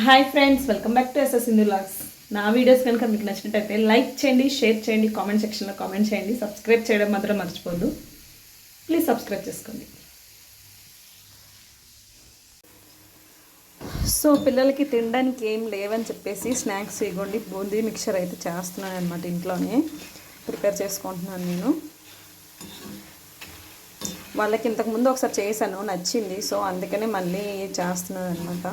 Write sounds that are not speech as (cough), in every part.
Hi friends welcome back to SS Sindhu logs నా videos కనుక మీకు నచ్చినట్టయితే లైక్ చేయండి షేర్ చేయండి కామెంట్ సెక్షన్లో కామెంట్ చేయండి. సబ్స్క్రైబ్ చేయడం మాత్రం మర్చిపోద్దు ప్లీజ్ సబ్స్క్రైబ్ చేసుకోండి. సో పిల్లలకి తినడానికి ఏం లేవని చెప్పేసి స్నాక్స్ ఇవ్వండి. బూందీ మిక్చర్ అయితే చేస్తున్నాను అనమాట ఇంట్లోనే. ప్రిపేర్ చేసుకుంటున్నాను నేను. వాళ్ళకి ఇంతకుముందు ఒకసారి చేశాను నచ్చింది. సో అందుకనే మళ్ళీ చేస్తున్నాను అనమాట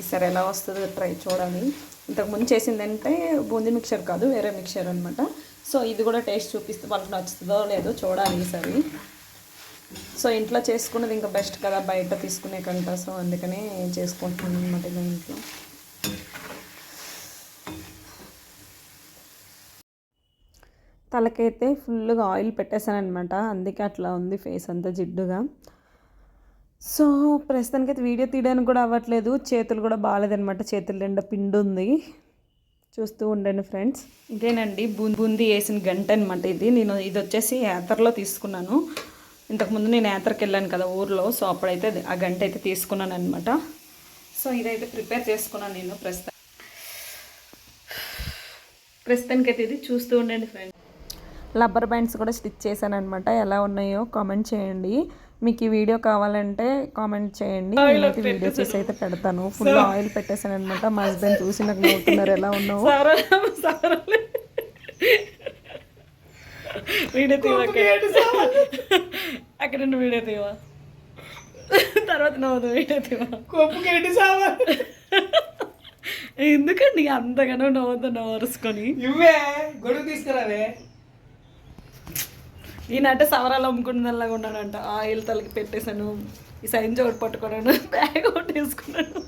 ఈసారి ఎలా వస్తుందో ట్రై చూడాలి. ఇంతకుముందు చేసిందంటే బూందీ మిక్చర్ కాదు వేరే మిక్చర్ అనమాట సో ఇది కూడా టేస్ట్ చూపిస్తే వాళ్ళకి నచ్చుతుందో లేదో చూడాలి ఈసారి సో ఇంట్లో చేసుకున్నది ఇంకా బెస్ట్ కదా బయట తీసుకునే కంట సో అందుకనే చేసుకుంటున్నాను అనమాట ఇలా ఇంట్లో. తలకైతే ఫుల్గా ఆయిల్ పెట్టేశాను అనమాట అందుకే అట్లా ఉంది ఫేస్ అంతా జిడ్డుగా. సో ప్రస్తుతానికైతే వీడియో తీయడానికి కూడా అవ్వట్లేదు. చేతులు కూడా బాగాలేదనమాట చేతులు నిండా పిండి ఉంది. చూస్తూ ఉండండి ఫ్రెండ్స్. ఇదేనండి బూంది బూందీ వేసిన గంట అనమాట ఇది. నేను ఇది వచ్చేసి యాత్రలో తీసుకున్నాను. ఇంతకుముందు నేను యాత్రకి వెళ్ళాను కదా ఊర్లో సో అప్పుడైతే అది- ఆ గంట అయితే తీసుకున్నాను అనమాట సో ఇదైతే ప్రిపేర్ చేసుకున్నాను నేను ప్రస్తుతం ప్రస్తుతానికైతే ఇది చూస్తూ ఉండండి ఫ్రెండ్స్. రబ్బర్ బ్యాండ్స్ కూడా స్టిచ్ చేశాను అనమాట ఎలా ఉన్నాయో కామెంట్ చేయండి. మీకు ఈ వీడియో కావాలంటే కామెంట్ చేయండి. నేనైతే వీడియో చేసి అయితే పెడతాను. ఫుల్ ఆయిల్ పెట్టేశాను అనమాట మా హస్బెండ్ చూసి నాకు నవ్వుతున్నారు. ఎలా ఉన్నావు? వీడియో తీవ అక్కడ? నుండి వీడియో తీవ తర్వాత నవ్వదు వీడియో తీవ కొప్పుకేంటి సావా ఎందుకండి? అంతగానో నవ్వుతూ నవ్వరుసుకొని ఇవ్వే గొడుగు తీసుకురావే. ఈయనంటే సవరాలు అమ్ముకున్నదల్లాగా ఉన్నాడంట. ఆయిల్ తలకి పెట్టేశాను. ఈ సైన్ చోటు పట్టుకున్నాను. (laughs) బ్యాగ్ ఒకటి వేసుకున్నాను.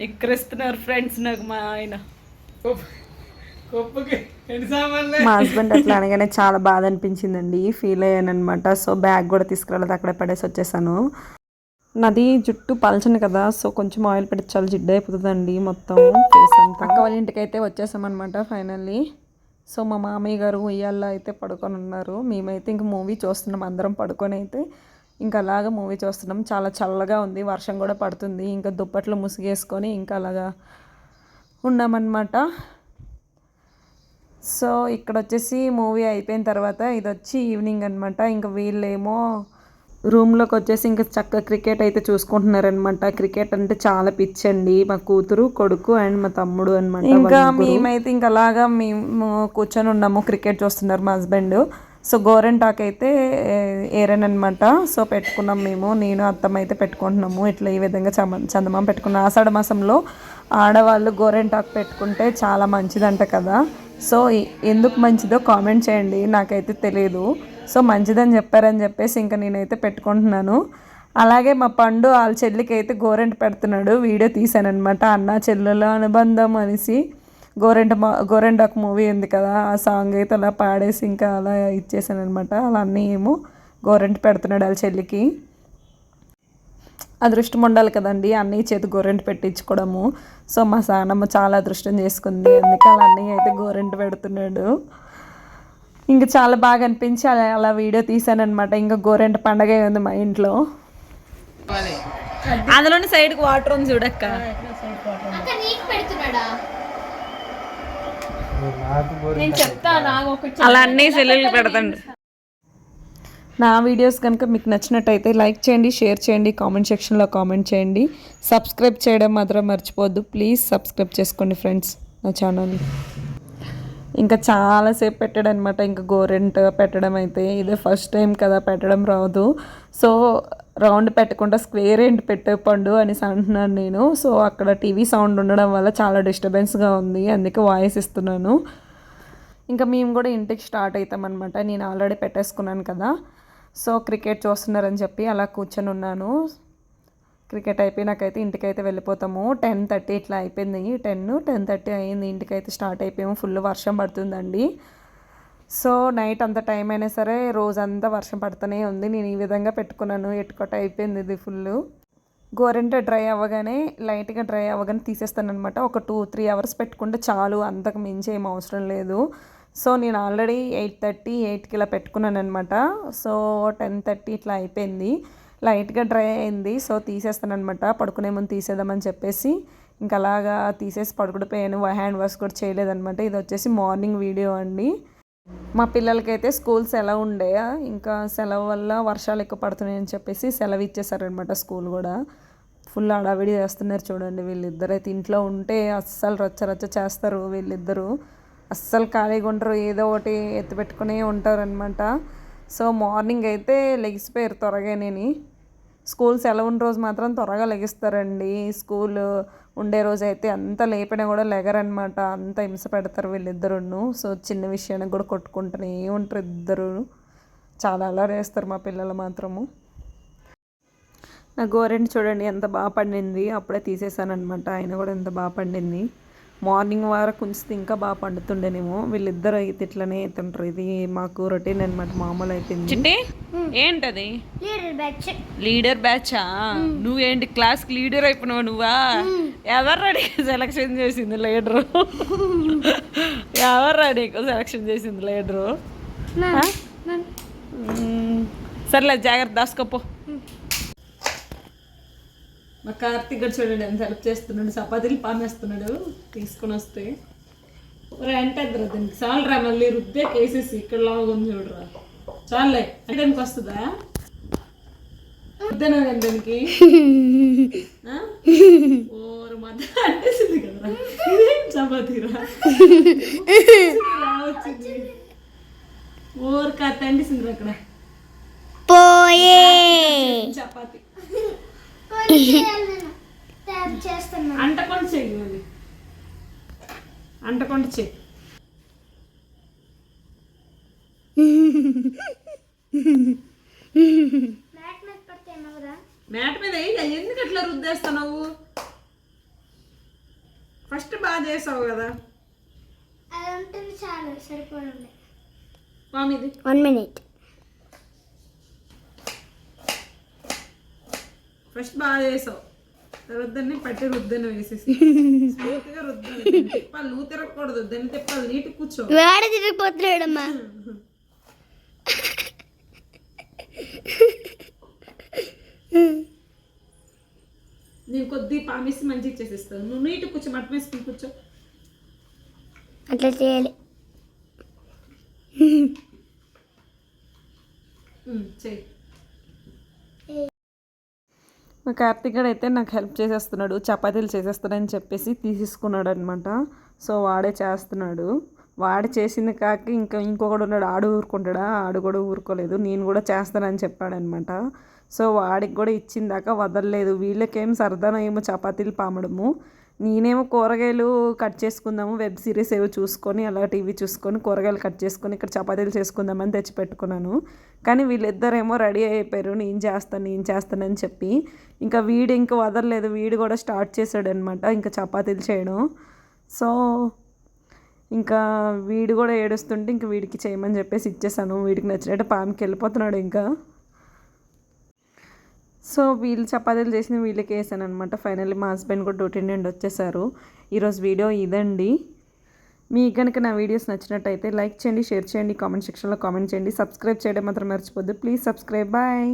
ఎక్కరిస్తున్నారు ఫ్రెండ్స్ నాకు మా ఆయన. మా హస్బెండ్ అట్లా అనగానే చాలా బాధ అనిపించిందండి. ఫీల్ అయ్యాను అనమాట సో బ్యాగ్ కూడా తీసుకురాలేదు. అక్కడే పడేసి వచ్చేసాను. నాది జుట్టు పలచను కదా. సో కొంచెం ఆయిల్ పెడితే చాలా జిడ్డు అయిపోతుందండి మొత్తం. ఫేస్ అంతా. అక్క వాళ్ళ ఇంటికి అయితే వచ్చేసామన్నమాట ఫైనల్లీ సో మా మామయ్య గారు ఉయ్యాల్లో అయితే పడుకొని ఉన్నారు. మేమైతే ఇంక మూవీ చూస్తున్నాం అందరం పడుకొని అయితే. ఇంకా అలాగా మూవీ చూస్తున్నాం. చాలా చల్లగా ఉంది వర్షం కూడా పడుతుంది. ఇంకా దుప్పట్లు ముసిగేసుకొని ఇంకా అలాగా ఉన్నామన్నమాట. సో ఇక్కడ వచ్చేసి మూవీ అయిపోయిన తర్వాత ఇది వచ్చి ఈవినింగ్ అనమాట ఇంకా వీళ్ళేమో రూమ్లోకి వచ్చేసి ఇంకా చక్కగా క్రికెట్ అయితే చూసుకుంటున్నారనమాట క్రికెట్ అంటే చాలా పిచ్చండి. మా కూతురు కొడుకు అండ్ మా తమ్ముడు అనమాట ఇంకా మేమైతే ఇంకా అలాగా మేము కూర్చొని ఉన్నాము క్రికెట్ చూస్తున్నారు మా హస్బెండ్. సో గోరెంటాక్ అయితే ఏరనమాట సో పెట్టుకున్నాం మేము నేను అత్తమ్మ అయితే పెట్టుకుంటున్నాము. ఇట్లా ఈ విధంగా చమ చందమామ పెట్టుకున్నాం ఆషాఢ మాసంలో ఆడవాళ్ళు గోరెంటాక్ పెట్టుకుంటే చాలా మంచిదంట కదా. సో ఎందుకు మంచిదో కామెంట్ చేయండి. నాకైతే తెలియదు సో మంచిదని చెప్పారని చెప్పేసి ఇంకా నేనైతే పెట్టుకుంటున్నాను. అలాగే మా పండు వాళ్ళ చెల్లికి అయితే గోరెంట పెడుతున్నాడు. వీడియో తీశానమాట అన్న చెల్లెల అనుబంధం అనేసి గోరెంట మా ఒక మూవీ ఉంది కదా ఆ సాంగ్ అయితే అలా పాడేసి ఇంకా అలా ఇచ్చేసానమాట అనమాట అలా అన్నీ ఏమో గోరెంట పెడుతున్నాడు వాళ్ళ చెల్లికి. అదృష్టం ఉండాలి కదండి అన్నయ్య చేతి గోరెంట పెట్టించుకోవడము. సో మా సానమ్మ చాలా అదృష్టం చేసుకుంది. అందుకే అలా అన్నయ్య అయితే గోరెంట పెడుతున్నాడు. ఇంకా చాలా బాగా అనిపించి అలా అలా వీడియో తీసానమాట ఇంకా గోరెంట పండగ ఉంది మా ఇంట్లో. అందులోని సైడ్కి వాటర్ ఉంది చూడక్క. అలా అన్ని సెల్లులు పెడతాండు. నా వీడియోస్ కనుక మీకు నచ్చినట్టయితే లైక్ చేయండి షేర్ చేయండి కామెంట్ సెక్షన్లో కామెంట్ చేయండి. సబ్స్క్రైబ్ చేయడం మాత్రం మర్చిపోవద్దు. ప్లీజ్ సబ్స్క్రైబ్ చేసుకోండి ఫ్రెండ్స్ నా ఛానల్ని. ఇంకా చాలాసేపు పెట్టాడనమాట. ఇంకా గోరెంట్ పెట్టడం అయితే ఇదే ఫస్ట్ టైం కదా పెట్టడం రాదు. సో రౌండ్ పెట్టకుండా స్క్వేర్ ఏంటి పెట్టే పండు అనేసి అంటున్నాను నేను. సో అక్కడ టీవీ సౌండ్ ఉండడం వల్ల చాలా డిస్టర్బెన్స్గా ఉంది. అందుకే వాయిస్ ఇస్తున్నాను. ఇంకా మేము కూడా ఇంటికి స్టార్ట్ అవుతామన్నమాట నేను ఆల్రెడీ పెట్టేసుకున్నాను కదా. సో క్రికెట్ చూస్తున్నారని చెప్పి అలా కూర్చొని ఉన్నాను. క్రికెట్ అయిపోయినాకైతే ఇంటికైతే వెళ్ళిపోతాము. టెన్ థర్టీ ఇట్లా అయిపోయింది. టెన్ టెన్ థర్టీ అయింది. ఇంటికైతే స్టార్ట్ అయిపోయాము. ఫుల్ వర్షం పడుతుందండి. సో నైట్ అంత టైం అయినా సరే రోజంతా వర్షం పడుతూనే ఉంది. నేను ఈ విధంగా పెట్టుకున్నాను. ఎట్టుకోట అయిపోయింది ఇది ఫుల్ గోరెంట డ్రై అవ్వగానే లైట్గా డ్రై అవ్వగానే తీసేస్తాను అనమాట ఒక టూ త్రీ అవర్స్ పెట్టుకుంటే చాలు. అంతకు మించి ఏం అవసరం లేదు. సో నేను ఆల్రెడీ ఎయిట్ థర్టీ ఎయిట్కి ఇలా పెట్టుకున్నాను అనమాట సో టెన్ థర్టీ ఇట్లా అయిపోయింది. లైట్గా డ్రై అయింది. సో తీసేస్తాను అనమాట పడుకునే ముందు తీసేద్దామని చెప్పేసి ఇంకా అలాగా తీసేసి పడుకుడిపోయాను. హ్యాండ్ వాష్ కూడా చేయలేదనమాట ఇది వచ్చేసి మార్నింగ్ వీడియో అండి. మా పిల్లలకైతే స్కూల్ సెలవు ఉండే. ఇంకా సెలవు వల్ల వర్షాలు ఎక్కువ పడుతున్నాయని చెప్పేసి సెలవు ఇచ్చేసారనమాట స్కూల్ కూడా. ఫుల్ అడావిడి చేస్తున్నారు చూడండి వీళ్ళిద్దరు. అయితే ఇంట్లో ఉంటే అస్సలు రచ్చ రచ్చ చేస్తారు వీళ్ళిద్దరూ. అస్సలు ఖాళీగా ఉండరు. ఏదో ఒకటి ఎత్తిపెట్టుకునే ఉంటారనమాట సో మార్నింగ్ అయితే లెగిసిపోయారు త్వరగానేని స్కూల్ సెలవు రోజు మాత్రం త్వరగా లెగిస్తారండి. స్కూల్ ఉండే రోజు అయితే అంత లేపినా కూడా లెగరనమాట అంత హింస పెడతారు వీళ్ళిద్దరును. సో చిన్న విషయానికి కూడా కొట్టుకుంటూనే ఉంటారు ఇద్దరు. చాలా అలా వేస్తారు మా పిల్లలు మాత్రము. నా గోరెంట్ చూడండి ఎంత బాగా పండింది. అప్పుడే తీసేసానమాట ఆయన కూడా ఎంత బాగా పండింది. మార్నింగ్ వరకు ఉంచితే ఇంకా బాగా పండుతుండేనేమో. వీళ్ళిద్దరు అయితే ఇట్లనే అవుతుంటారు ఇది మాకు రొటీన్ అనమాట మామూలు అయిపోయింది. చిట్టి ఏంటది? Leader batch. లీడర్ బ్యాచా నువ్వేంటి క్లాస్ లీడర్ అయిపోయినావు నువ్వా? ఎవరు రెడీ సెలక్షన్ చేసింది లీడరు? ఎవరు రెడీ సెలక్షన్ చేసింది లీడరు? సర్లే జాగ్రత్త దాసుకోపో మా కార్తీక్ గడు చూడండి ఎంత హెల్ప్ చేస్తున్నాడు. చపాతీలు పామేస్తున్నాడు తీసుకొని వస్తే. అద్దరు దీనికి. చాలరా మళ్ళీ రుద్దే కేసేసి. ఇక్కడ లాగా ఉంది చూడరా. చాలే అంటే దానికి వస్తుందా రుద్దేనా నేను దానికి? ఓరు మధ్య అంటేసింది కదరా ఇదేం చపాతీరా? రా వచ్చింది. ఓరు కత్తి అంటేసిందిరా అక్కడ. పోయే. చపాతీ. అంటకుండా చెయ్యి అది అంటకుండా చెయ్యి మ్యాట్ మీద పడితే ఏమవుదా మ్యాట్ మీద వేయి ఎందుకు అట్లా రుద్దేస్తున్నావు ఫస్ట్ బాగా చేసావు కదా అది ఉంటుంది చాలు సరిపోయింది మామిది వన్ మినిట్ ఫస్ట్ బాగా చేసావు. రుద్దని పట్టి రుద్దని వేసేసి. స్మూత్గా రుద్దాలి. (laughs) తిప్పాలి నువ్వు తిరగకూడదు. దాన్ని తిప్పాలి నీటి కూర్చో. వాడే తిరిగిపోతున్నాడమ్మా. నేను కొద్ది పామేసి మంచిగా చేసేస్తాను. నువ్వు నీటి కూర్చో మట్టి వేసుకుని కూర్చో. అట్లా చేయాలి. చెయ్యి కార్తీక్ గడు అయితే నాకు హెల్ప్ చేసేస్తున్నాడు చపాతీలు చేసేస్తాడని చెప్పేసి తీసేసుకున్నాడు అనమాట సో వాడే చేస్తున్నాడు. వాడు చేసింది కాక ఇంకా ఇంకొకడు ఉన్నాడు ఆడు ఊరుకుంటాడా? ఆడు కూడా ఊరుకోలేదు నేను కూడా చేస్తానని చెప్పాడనమాట సో వాడికి కూడా ఇచ్చిన దాకా వదలలేదు. వీళ్ళకేం సరదానో ఏమో చపాతీలు పామడము. నేనేమో కూరగాయలు కట్ చేసుకుందాము వెబ్ సిరీస్ ఏవో చూసుకొని అలా టీవీ చూసుకొని కూరగాయలు కట్ చేసుకొని ఇక్కడ చపాతీలు చేసుకుందామని తెచ్చిపెట్టుకున్నాను. కానీ వీళ్ళిద్దరేమో రెడీ అయిపోయారు నేను చేస్తాను నేను చేస్తానని చెప్పి. ఇంకా వీడు ఇంకా వదలలేదు వీడు కూడా స్టార్ట్ చేశాడు అనమాట ఇంకా చపాతీలు చేయడం. సో ఇంకా వీడు కూడా ఏడుస్తుంటే ఇంకా వీడికి చేయమని చెప్పేసి ఇచ్చేసాను. వీడికి నచ్చినట్టు పామికి వెళ్ళిపోతున్నాడు ఇంకా. సో వీళ్ళు చపాతీలు చేసిన వీళ్ళకి వేసాను అనమాట ఫైనల్లీ మా హస్బెండ్ కూడా డ్యూటీ నుండి వచ్చేసారు. ఈరోజు వీడియో ఇదండి. మీకు కనుక నా వీడియోస్ నచ్చినట్టయితే లైక్ చేయండి షేర్ చేయండి కామెంట్ సెక్షన్లో కామెంట్ చేయండి. సబ్స్క్రైబ్ చేయడం మాత్రం మర్చిపోద్దు. Please subscribe bye